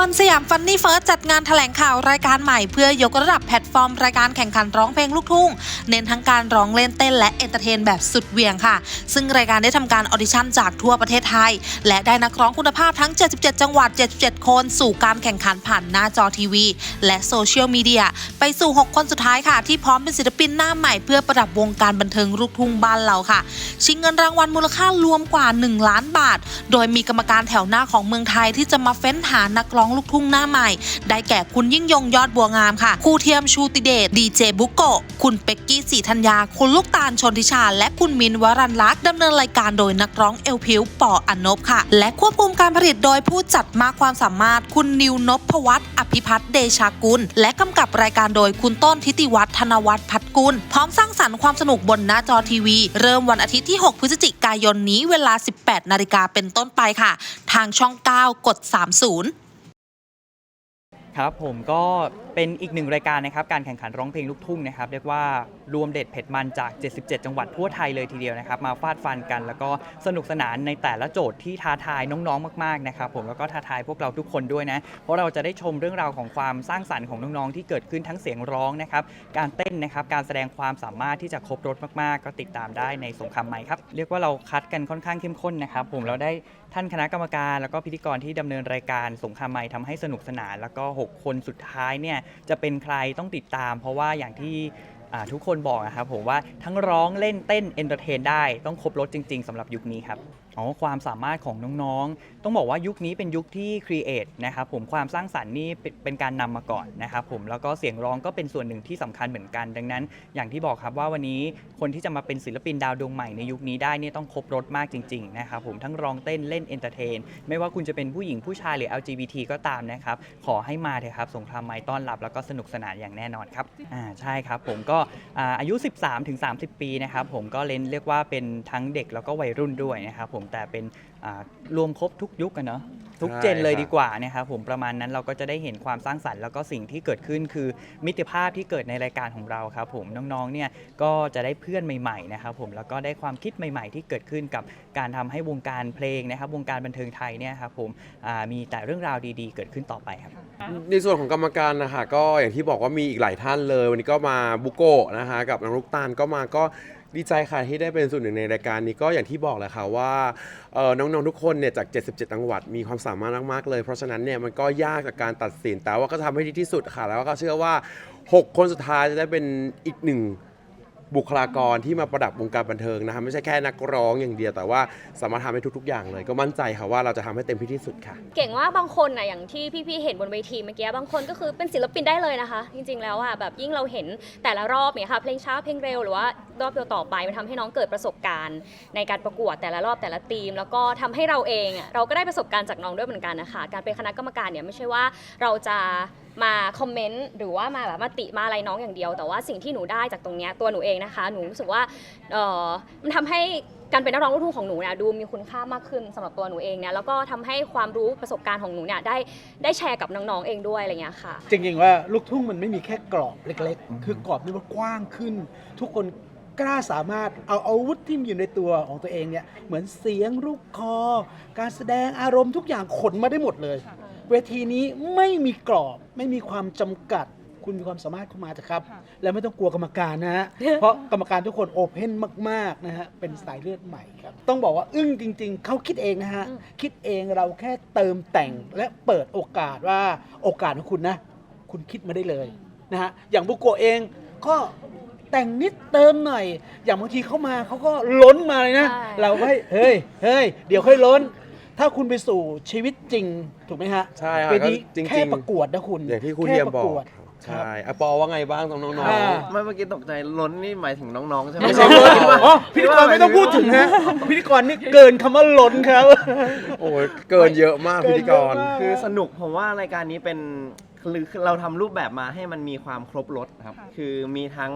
วันสยามฟันนี่เฟิร์สจัดงานแถลงข่าวรายการใหม่เพื่อยกระดับแพลตฟอร์มรายการแข่งขันร้องเพลงลูกทุ่ง เน้นทั้งการร้องเล่นเต้นและเอนเตอร์เทนแบบสุดเวียงค่ะ ซึ่งรายการได้ทำการออดิชั่นจากทั่วประเทศไทย และได้นักร้องคุณภาพทั้ง 77 จังหวัด 77 คน สู่การแข่งขันผ่านหน้าจอทีวี และโซเชียลมีเดียไปสู่ 6 คนสุดท้ายค่ะ ที่พร้อมเป็นศิลปินหน้าใหม่เพื่อประดับวงการบันเทิงลูกทุ่งบ้านเราค่ะ ชิงเงินรางวัลมูลค่ารวมกว่า 1 ล้านบาท โดยมีกรรมการแถวหน้าของเมืองไทยที่จะมาเฟ้นหานักร้องลูกทุ่งหน้าใหม่ ได้แก่คุณยิ่งยงยอดบัวงามค่ะครูเทียมชูติเดชดีเจบุโกะคุณเป็กกี้สีธัญญา คุณลูกตาลชนทิชา และคุณมินวรันลักษ์ดำเนินรายการโดยนักร้องเอลพิวปออนบค่ะ และควบคุมการผลิตโดยผู้จัดมากความสามารถ คุณนิวนพวัฒน์อภิพัฒน์เดชากุล และกำกับรายการโดยคุณต้นทิติวัฒน์ธนวัฒน์พัฒกุล พร้อมสร้างสรรค์ความสนุกบนหน้าจอทีวี เริ่มวันอาทิตย์ที่ 6 พฤศจิกายนนี้เวลา 18 นาฬิกาเป็นต้นไปค่ะ ทางช่อง 9 กด 30 ครับผมก็เป็นอีกหนึ่งรายการนะครับการแข่งขันร้องเพลงลูกทุ่งนะครับเรียกว่ารวมเด็ดเผ็ดมันจาก 77 จังหวัดทั่วไทยเลยทีเดียวนะครับมาฟาดฟันกัน แล้วก็สนุกสนานในแต่ละโจทย์ที่ท้าทายน้องๆ มากๆนะครับผมแล้วก็ท้าทายพวกเราทุกคนด้วยนะเพราะเราจะได้ชมเรื่องราวของความสร้างสรรค์ของน้องๆที่เกิดขึ้นทั้งเสียงร้องนะครับการเต้นนะครับการแสดงความสามารถที่จะครบรถมากๆ ก็ติดตามได้ในสงครามใหม่ครับเรียกว่าเราคัดกันค่อนข้างเข้มข้นนะครับผมเราได้ท่านคณะกรรมการ แล้วก็พิธีกรที่ดำเนินรายการสงครามไม้ทำให้สนุกสนานแล้วก็6 คนสุดท้ายเนี่ยจะเป็นใครต้องติดตาม เพราะว่าอย่างที่อ่าทุกคนบอกนะครับผมว่าทั้งร้องเล่นเต้นเอนเตอร์เทนได้ต้องครบรถจริง ๆสำหรับยุคนี้ครับ อ๋อความสามารถของน้องๆ ต้องบอกว่ายุคนี้เป็นยุคที่ครีเอทนะครับผมความสร้างสรรค์นี่เป็นเป็นการนำมาก่อนนะครับผมแล้วก็เสียงร้องก็เป็นส่วนหนึ่งที่สำคัญเหมือนกัน ดังนั้น อย่างที่บอกครับว่าวันนี้คนที่จะมาเป็นศิลปินดาวดวงใหม่ในยุคนี้ได้เนี่ยต้องครบรถมากจริงๆนะครับผมทั้งร้องเต้นเล่นเอนเตอร์เทนไม่ว่าคุณจะเป็นผู้หญิงผู้ชายหรือ LGBT ก็ตามนะครับขอให้มาเถอะครับสงครามไม้ต้อนรับ แล้วก็สนุกสนานอย่างแน่นอนครับอ่าใช่ครับผมก็อ่าอายุ 13ถึง30 ปีนะครับผมก็เล่นเรียกว่าเป็นทั้งเด็กแล้วก็วัยรุ่นด้วยนะครับผมแต่เป็นอ่ารวมครบทุกยุคกันเนาะทุกเจนเลยใช่ครับดีกว่านะครับผมประมาณนั้นเราก็จะได้เห็นความสร้างสรรค์แล้วก็สิ่งที่เกิดขึ้นคือมิตรภาพที่เกิดในรายการของเราครับผมน้องๆเนี่ยก็จะได้เพื่อนใหม่ๆนะครับผมแล้วก็ได้ความคิดใหม่ๆ ที่เกิดขึ้นกับการทำให้วงการเพลงนะครับ วงการบันเทิงไทยเนี่ยครับผมอ่ามีแต่เรื่องราวดีๆ เกิดขึ้นต่อไปครับ ในส่วนของกรรมการนะคะก็อย่างที่บอกว่ามีอีกหลายท่านเลย วันนี้ก็มาบุโกะนะคะกับน้องลูกตาลก็มาก็ ดีใจค่ะที่ได้เป็นส่วนหนึ่งในรายการนี้ก็อย่างที่บอกแหละค่ะว่าเอ่อน้องๆทุกคนเนี่ยจาก 77จังหวัดมีความสามารถมากๆเลย เพราะฉะนั้นเนี่ยมันก็ยากกับการตัดสินแต่ว่าก็ทำให้ดีที่สุดค่ะ แล้วก็เชื่อว่า 6 คนสุดท้ายจะได้เป็นอีกหนึ่ง บุคลากรที่มาประดับวงการบันเทิงนะคะไม่ใช่แค่นักร้องอย่างเดียวแต่ว่าสามารถทำให้ทุก ๆ อย่างเลย ก็มั่นใจค่ะว่าเราจะทำให้เต็มที่ที่สุดค่ะ เก่งว่าบางคนนะอย่างที่พี่ๆเห็นบนเวทีเมื่อกี้บางคนก็คือเป็นศิลปินได้เลยนะคะ จริงๆแล้วอะแบบยิ่งเราเห็นแต่ละรอบเนี่ยค่ะเพลงช้าเพลงเร็วหรือว่ารอบต่อไปมันทำให้น้องเกิดประสบการณ์ ในการประกวดแต่ละรอบแต่ละทีม แล้วก็ทำให้เราเองอะเราก็ได้ประสบการณ์จากน้องด้วยเหมือนกันนะคะการเป็นคณะกรรมการเนี่ยไม่ใช่ว่าเราจะ มาคอมเมนต์หรือว่ามาแบบมาติมาอะไรน้องอย่างเดียว แต่ว่าสิ่งที่หนูได้จากตรงเนี้ยตัวหนูเองนะคะ หนูรู้สึกว่าเออมันทำให้การเป็นนักร้องลูกทุ่งของหนูเนี่ยดูมีคุณค่ามากขึ้นสำหรับตัวหนูเองเนี่ยแล้วก็ทำให้ความรู้ประสบการณ์ของหนูเนี่ยได้ได้แชร์กับน้องๆเองด้วยอะไรเงี้ยค่ะ จริงๆว่าลูกทุ่งมันไม่มีแค่กรอบเล็ก ๆ คือกรอบนี่มันกว้างขึ้น ทุกคนกล้าสามารถเอาอาวุธที่มีอยู่ในตัวของตัวเองเนี่ยเหมือนเสียงลูกคอ การแสดงอารมณ์ทุกอย่างขนมาได้หมดเลย เวทีนี้ไม่มีกรอบไม่มีความจำกัด คุณมีความสามารถเข้ามาเถอะครับแล้วไม่ต้องกลัวกรรมการนะฮะ เพราะกรรมการทุกคนโอเพนมากๆนะฮะ เป็นสายเลือดใหม่ครับ ต้องบอกว่าอึ้งจริง ๆ เขาคิดเองนะฮะ อืม คิดเองเราแค่เติมแต่งและเปิดโอกาสว่าโอกาสของคุณนะ คุณคิดมาได้เลยนะฮะ อย่างบุโกะเองก็แต่งนิดเติมหน่อย อย่างบางทีเขามาเขาก็ล้นมาเลยนะ ใช่ เราก็ให้เฮ้ยเฮ้ยเดี๋ยวค่อยล้น ถ้าคุณไปสู่ชีวิตจริงถูกไหมฮะใช่ค่ะเวทีก็จริงๆ แค่ประกวดนะคุณอย่างที่คุณแค่เทียมประบอกกวดใช่อะปอว่าไงบ้างน้องๆอ่า ไม่เมื่อกี้ตกใจล้นนี่หมายถึงน้องๆใช่ไหมไม่ใช่ล้นอ๋อพิธีกรไม่ต้องพูดถึงฮะพิธีกรนี่เกินคำว่าล้นครับโอ้ยเกินเยอะมากพิธีกรเนเยอะมาก คือสนุกผมว่ารายการนี้เป็นคือคือเราทำรูปแบบมาให้มันมีความครบรถครับ คือมีทั้ง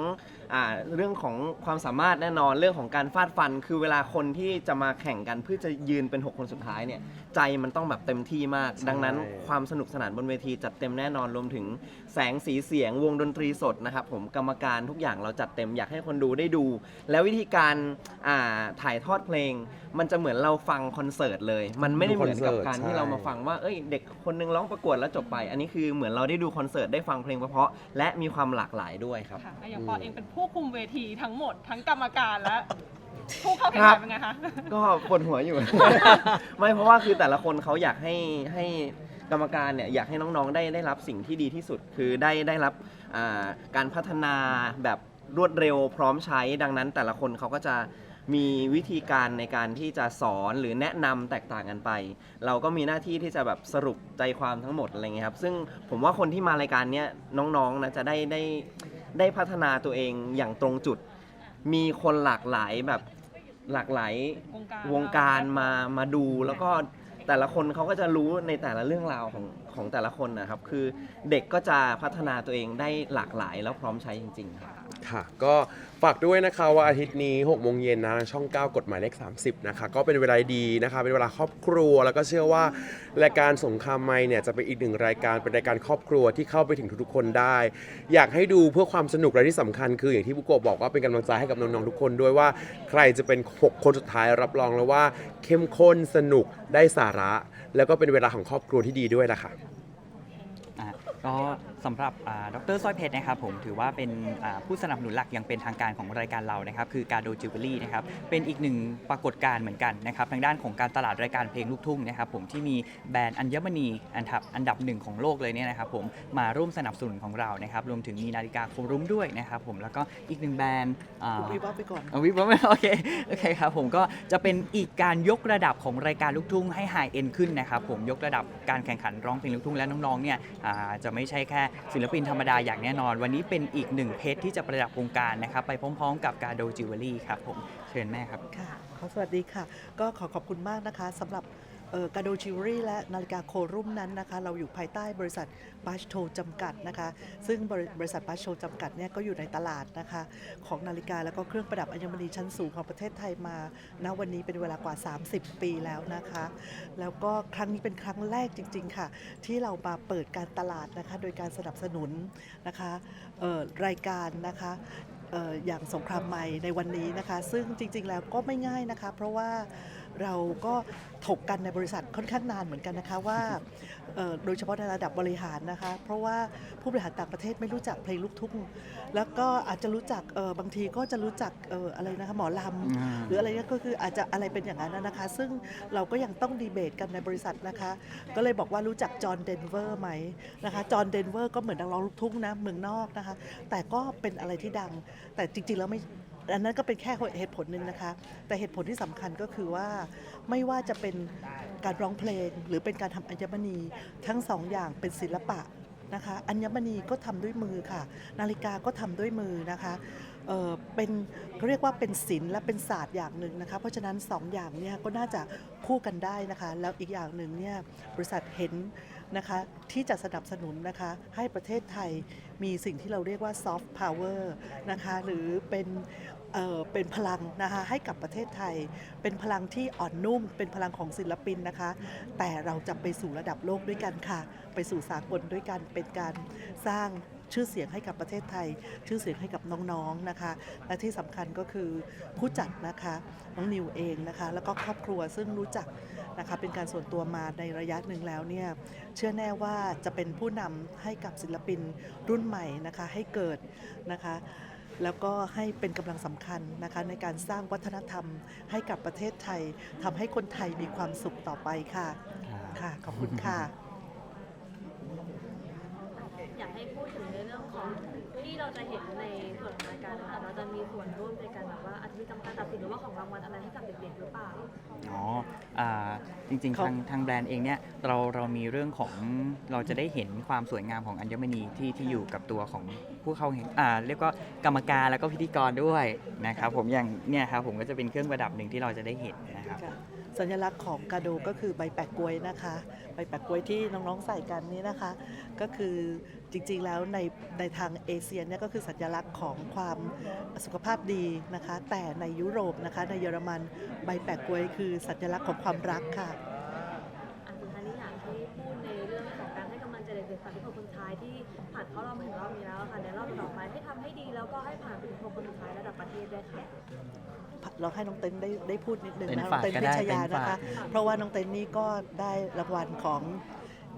อ่าเรื่องของความสามารถแน่นอนเรื่องของการฟาดฟัน คือเวลาคนที่จะมาแข่งกันเพื่อจะยืนเป็น 6 คนสุดท้ายเนี่ยใจมันต้องแบบเต็มที่มากใช่ดังนั้นความสนุกสนานบนเวทีจัดเต็มแน่นอนรวมถึงแสงสีเสียงวงดนตรีสดนะครับผมกรรมการทุกอย่างเราจัดเต็มอยากให้คนดูได้ดู แล้ววิธีการอ่าถ่ายทอดเพลง มันจะเหมือนเราฟังคอนเสิร์ตเลย มันไม่ได้เหมือนกับการที่เรามาฟังว่าเอ้ยเด็กคนนึงร้องประกวดแล้วจบไป อันนี้คือเหมือนเราได้ดูคอนเสิร์ตได้ฟังเพลงเพราะๆและมีความหลากหลายด้วยครับ ค่ะอย่างปอเองเป็นผู้คุมเวทีทั้งหมด ทั้งกรรมการและผู้เข้าแข่งขันเป็นไงคะ ก็ปวดหัวอยู่ ไม่เพราะว่าคือแต่ละคนเขาอยากให้ให้กรรมการเนี่ยอยากให้น้องๆได้ได้รับสิ่งที่ดีที่สุด คือได้ได้รับอ่าการพัฒนาแบบรวดเร็วพร้อมใช้ดังนั้น แต่ละคนเขาก็จะมีวิธีการในการที่จะสอนหรือแนะนำแตกต่างกันไป เราก็มีหน้าที่ที่จะแบบสรุปใจความทั้งหมดอะไรเงี้ยครับซึ่งผมว่าคนที่มารายการเนี้ยน้องๆนะจะได้ได้ ได้พัฒนาตัวเองอย่างตรงจุด มีคนหลากหลายแบบหลากหลายวงการวงการมามาดูแล้วก็แต่ละคนเขาก็จะรู้ในแต่ละเรื่องราวของของแต่ละคนนะครับ คือเด็กก็จะพัฒนาตัวเองได้หลากหลายแล้วพร้อมใช้จริง ๆ ครับ ค่ะ ก็ฝากด้วยนะคะว่าอาทิตย์นี้6โมงเย็นนะทางช่อง 9 กฎหมายเลข 30 นะคะ ก็เป็นเวลาดีนะคะ เป็นเวลาครอบครัว แล้วก็เชื่อว่ารายการสงครามไม้เนี่ยจะเป็นอีกหนึ่งรายการเป็นรายการครอบครัวที่เข้าไปถึงทุกๆคนได้ อยากให้ดูเพื่อความสนุกและที่สำคัญคืออย่างที่บุโกะบอกว่าเป็นกำลังใจให้กับน้องๆทุกคนด้วยว่าใครจะเป็น6คนสุดท้ายรับรองแล้วว่า เข้มข้นสนุกได้สาระ แล้วก็เป็นเวลาของครอบครัวที่ดีด้วยนะคะ อะก็ สำหรับอ่าดรสร้อยเพชรนะครับผมถือว่าเป็นอ่าผู้สนับสนุนหลักอย่างเป็นทางการของรายการเรานะครับคือการโดจิวเวลรี่นะครับเป็นอีกหนึ่งปรากฏการณ์เหมือนกันนะครับทางด้านของการตลาดรายการเพลงลูกทุ่งนะครับผมที่มีแบรนด์อัญมณีอันดับอันดับหนึ่งของโลกเลยเนี่ยนะครับผมมาร่วมสนับสนุนของเรานะครับรวมถึงมีนาฬิกาโครุ้มด้วยนะครับผมแล้วก็อีกหนึ่งแบรนด์อ่าวิบวับไปก่อนเอาวิบวับไม่โอเคโอเคครับผมก็จะเป็นอีกการยกระดับของรายการลูกทุ่งให้ไฮเอ็นขึ้นนะครับผมยกระดับการแข่งขันร้องเพลงลูกทุ่งและน้องๆเนี่ยอ่าจะไม่ใช่แค่ศิลปินธรรมดาอย่างแน่นอน วันนี้เป็นอีกหนึ่งเพชรที่จะประดับวงการนะครับ ไปพร้อมๆ กับการโดจิวเวลรี่ครับผมเชิญแม่ครับ ค่ะขอสวัสดีค่ะ ก็ขอขอบคุณมากนะคะสำหรับ กาโดจิวเวลรี่และนาฬิกาโครุ่มนั้นนะคะ เราอยู่ภายใต้บริษัทบัชโทจำกัดนะคะ ซึ่งบริบริษัทบัชโทจำกัดเนี่ยก็อยู่ในตลาดนะคะ ของนาฬิกาแล้วก็เครื่องประดับอัญมณีชั้นสูงของประเทศไทยมาณวันนี้เป็นเวลากว่า 30 ปีแล้วนะคะ แล้วก็ครั้งนี้เป็นครั้งแรกจริง ๆ ค่ะ ที่เรามาเปิดการตลาดนะคะ โดยการสนับสนุนนะคะรายการนะคะอออย่างสงครามไม้ในวันนี้นะคะ ซึ่งจริง ๆ แล้วก็ไม่ง่ายนะคะ เพราะว่า เราก็ถกกันในบริษัทค่อนข้างนานเหมือนกันนะคะว่าเอ่อโดยเฉพาะในระดับบริหารนะคะ เพราะว่าผู้บริหารต่างประเทศไม่รู้จักเพลงลูกทุ่งแล้วก็อาจจะรู้จักเออบางทีก็จะรู้จักเอออะไรนะคะหมอลำหรืออะไรเนี่ยก็คืออาจจะอะไรเป็นอย่างนั้นนะคะ ซึ่งเราก็ยังต้องดีเบตกันในบริษัทนะคะ ก็เลยบอกว่ารู้จักจอห์นเดนเวอร์ไหมนะคะจอห์นเดนเวอร์ก็เหมือนนักร้องลูกทุ่งนะเมืองนอกนะคะ แต่ก็เป็นอะไรที่ดังแต่จริงๆแล้วไม่ อันนั้นก็เป็นแค่เหตุผลหนึ่งนะคะ แต่เหตุผลที่สำคัญก็คือว่าไม่ว่าจะเป็นการร้องเพลงหรือเป็นการทำอัญมณีทั้งสองอย่างเป็นศิลปะนะคะอัญมณีก็ทำด้วยมือค่ะ นาฬิกาก็ทำด้วยมือนะคะเเป็นเขาเรียกว่าเป็นศิลป์และเป็นศาสตร์อย่างหนึ่งนะคะ เพราะฉะนั้นสองอย่างเนี่ยก็น่าจะคู่กันได้นะคะ แล้วอีกอย่างหนึ่งเนี่ยบริษัทเห็นนะคะที่จะสนับสนุนนะคะให้ประเทศไทยมีสิ่งที่เราเรียกว่าซอฟต์พาวเวอร์นะคะหรือเป็น เเป็นพลังนะคะให้กับประเทศไทย เป็นพลังที่อ่อนนุ่ม เป็นพลังของศิลปินนะคะ แต่เราจะไปสู่ระดับโลกด้วยกันค่ะ ไปสู่สากลด้วยกันเป็นการสร้างชื่อเสียงให้กับประเทศไทย ชื่อเสียงให้กับน้องๆนะคะ และที่สำคัญก็คือผู้จัดนะคะน้องนิวเองนะคะ แล้วก็ครอบครัวซึ่งรู้จักนะคะเป็นการส่วนตัวมาในระยะหนึ่งแล้วเนี่ยเชื่อแน่ว่าจะเป็นผู้นำให้กับศิลปินรุ่นใหม่นะคะให้เกิดนะคะ แล้วก็ให้เป็นกำลังสำคัญนะคะในการสร้างวัฒนธรรมให้กับประเทศไทยทำให้คนไทยมีความสุขต่อไปค่ะ ค่ะ ขอบคุณค่ะ อยากให้พูดถึงในเรื่องของ ที่เราจะเห็นในส่วนของรายการนะคะเราจะมีส่วนร่วมในการแบบว่าอาจจะมีกรรมการตัดสินหรือว่าของรางวัลอะไรให้กับเด็กๆหรือเปล่า อ๋ออ่าจริงๆเขาทางทางแบรนด์เองเนี่ยเราเรามีเรื่องของเราจะได้เห็นความสวยงามของอัญมณีที่ที่อยู่กับตัวของผู้เข้าแข่งอ่าเรียกว่ากรรมการแล้วก็พิธีกรด้วยนะครับผมอย่างเนี่ยครับผมก็จะเป็นเครื่องประดับหนึ่งที่เราจะได้เห็นนะครับ ค่ะสัญลักษณ์ของกาโดก็คือใบแปะกล้วยนะคะ ใบแปะกล้วยที่น้องๆใส่กันนี้นะคะ ก็คือ จจริงๆแล้วในในทางเอเชียเนี่ยก็คือสัญลักษณ์ของความสุขภาพดีนะคะ แต่ในยุโรปนะคะในเยอรมันใบแปะกล้วยคือสัญลักษณ์ของความรักค่ะอะสุดท้ายนี้อยากให้พูดในเรื่องของการให้กำลังใจเด็กๆฝั่งที่หกคนสุดท้ายที่ผ่านเข้ารอบมาถึงรอบนี้แล้วค่ะในรอบต่อไปให้ทำให้ดีแล้วก็ให้ผ่านไปถึงหกคนสุดท้ายระดับประเทศด้วยค่ะ เราให้น้องเต้นได้ได้พูดนิดนึงเต้นนะน้ฝาอกงเต้นก็พิได้ชยาเต้นนะฝาคะ ก เพราะว่าน้องเต้นนี่ก็ได้รางวัลของ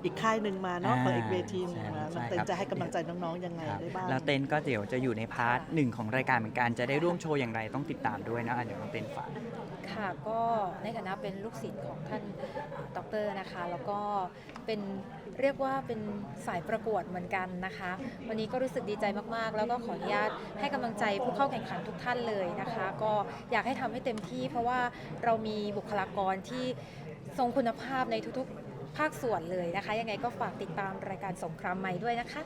อีกค่ายหนึ่งมาเนาะของอีกเวทีหนึงมาน้องเต้นจะให้กำลังใจน้องๆยังไงครับได้บ้างแล้วเต้นก็เดี๋ยวจะอยู่ในพาร์ทหนึ่งของรายการเหมือนกันจะได้ร่วมโชว์อย่างไรต้องติดตามด้วยนะอะเดี๋ยวน้องเต้นฝากค่ะก็ในฐานะเป็นลูกศิษย์ของท่านด็อกเตอร์นะคะ แล้วก็เป็นเรียกว่าเป็นสายประกวดเหมือนกันนะคะ วันนี้ก็รู้สึกดีใจมากๆ แล้วก็ขออนุญาตให้กำลังใจผู้เข้าแข่งขันทุกท่านเลยนะคะ ก็อยากให้ทำให้เต็มที่ เพราะว่าเรามีบุคลากรที่ทรงคุณภาพในทุกๆ ภาคส่วนเลยนะคะ ยังไงก็ฝากติดตามรายการสงครามใหม่ด้วยนะคะ